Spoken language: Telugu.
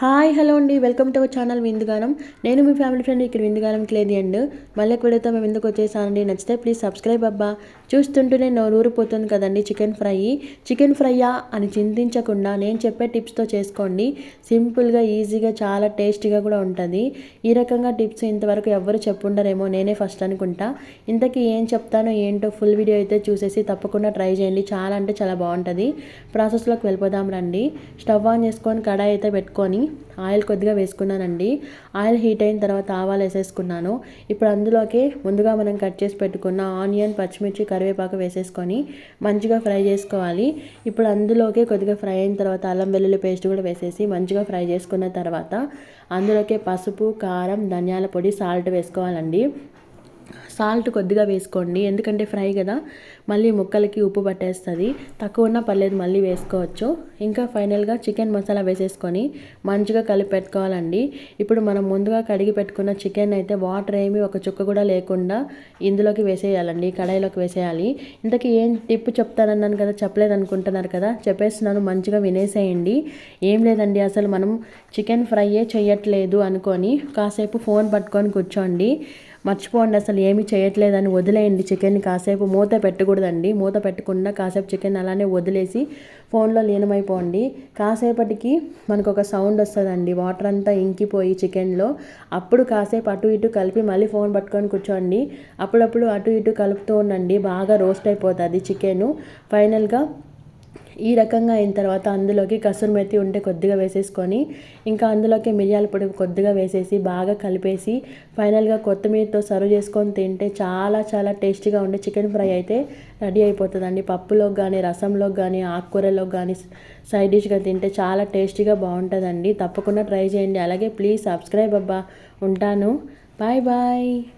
హాయ్ హలో అండి. Welcome to our channel Vindugaanam. నేను మీ ఫ్యామిలీ ఫ్రెండ్ ఇక్కడ విందుగానం క్లేది అండ్ మళ్ళీ ఎప్పుడైతే మేము ఎందుకు వచ్చేసానండి? నచ్చితే ప్లీజ్ సబ్స్క్రైబ్ అబ్బా. చూస్తుంటేనే నోరు ఊరిపోతుంది కదండి చికెన్ ఫ్రై. చికెన్ ఫ్రైయా అని చింతించకుండా నేను చెప్పే టిప్స్తో చేసుకోండి. సింపుల్గా ఈజీగా చాలా టేస్టీగా కూడా ఉంటుంది. ఈ రకంగా టిప్స్ ఇంతవరకు ఎవరు చెప్పుండరేమో నేనే ఫస్ట్ అనుకుంటా. ఇంతకీ ఏం చెప్తానో ఏంటో ఫుల్ వీడియో అయితే చూసేసి తప్పకుండా ట్రై చేయండి. చాలా అంటే చాలా బాగుంటుంది. ప్రాసెస్లోకి వెళ్ళిపోదాం రండి. స్టవ్ ఆన్ చేసుకొని కడాయి అయితే పెట్టుకొని ఆయిల్ కొద్దిగా వేసుకున్నానండి. ఆయిల్ హీట్ అయిన తర్వాత ఆవాలు వేసేసుకున్నాను. ఇప్పుడు అందులోకి ముందుగా మనం కట్ చేసి పెట్టుకున్న ఆనియన్ పచ్చిమిర్చి కరివేపాకు వేసేసుకొని మంచిగా ఫ్రై చేసుకోవాలి. ఇప్పుడు అందులోకి కొద్దిగా ఫ్రై అయిన తర్వాత అల్లం వెల్లుల్లి పేస్ట్ కూడా వేసేసి మంచిగా ఫ్రై చేసుకున్న తర్వాత అందులోకి పసుపు కారం ధనియాల పొడి సాల్ట్ వేసుకోవాలండి. సాల్ట్ కొద్దిగా వేసుకోండి. ఎందుకంటే ఫ్రై కదా మళ్ళీ ముక్కలకి ఉప్పు పట్టేస్తుంది. తక్కువ ఉన్నా పర్లేదు మళ్ళీ వేసుకోవచ్చు. ఇంకా ఫైనల్గా చికెన్ మసాలా వేసేసుకొని మంచిగా కలిపి పెట్టుకోవాలండి. ఇప్పుడు మనం ముందుగా కడిగి పెట్టుకున్న చికెన్ అయితే వాటర్ ఏమి ఒక చుక్క కూడా లేకుండా ఇందులోకి వేసేయాలండి కడాయిలోకి వేసేయాలి. ఇంతకీ ఏం టిప్ చెప్తానన్నాను కదా చెప్పలేదు అనుకుంటున్నారు కదా చెప్పేస్తున్నాను మంచిగా వినేసేయండి. ఏం లేదండి అసలు మనం చికెన్ ఫ్రైయే చేయట్లేదు అనుకొని కాసేపు ఫోన్ పట్టుకొని కూర్చోండి. మర్చిపోండి అసలు ఏమి చేయట్లేదని వదిలేయండి చికెన్ని కాసేపు. మూత పెట్టకూడదండి. మూత పెట్టకుండా కాసేపు చికెన్ అలానే వదిలేసి ఫోన్లో లీనమైపోండి. కాసేపటికి మనకు ఒక సౌండ్ వస్తుందండి. వాటర్ అంతా ఇంకిపోయి చికెన్లో. అప్పుడు కాసేపు అటు ఇటు కలిపి మళ్ళీ ఫోన్ పట్టుకొని కూర్చోండి. అప్పుడప్పుడు అటు ఇటు కలుపుతూ ఉండండి. బాగా రోస్ట్ అయిపోతుంది చికెను. ఫైనల్గా ఈ రకంగా అయిన తర్వాత అందులోకి కసూరి మెత్తి ఉంటే కొద్దిగా వేసేసుకొని ఇంకా అందులోకి మిరియాల పొడి కొద్దిగా వేసేసి బాగా కలిపేసి ఫైనల్గా కొత్తిమీరతో సర్వ్ చేసుకొని తింటే చాలా చాలా టేస్టీగా ఉండే చికెన్ ఫ్రై అయితే రెడీ అయిపోతుందండి. పప్పులో కానీ రసంలో కానీ ఆకుకూరలో కానీ సైడ్ డిష్గా తింటే చాలా టేస్టీగా బాగుంటుందండి. తప్పకుండా ట్రై చేయండి. అలాగే ప్లీజ్ సబ్స్క్రైబ్ అబ్బా. ఉంటాను. Bye bye.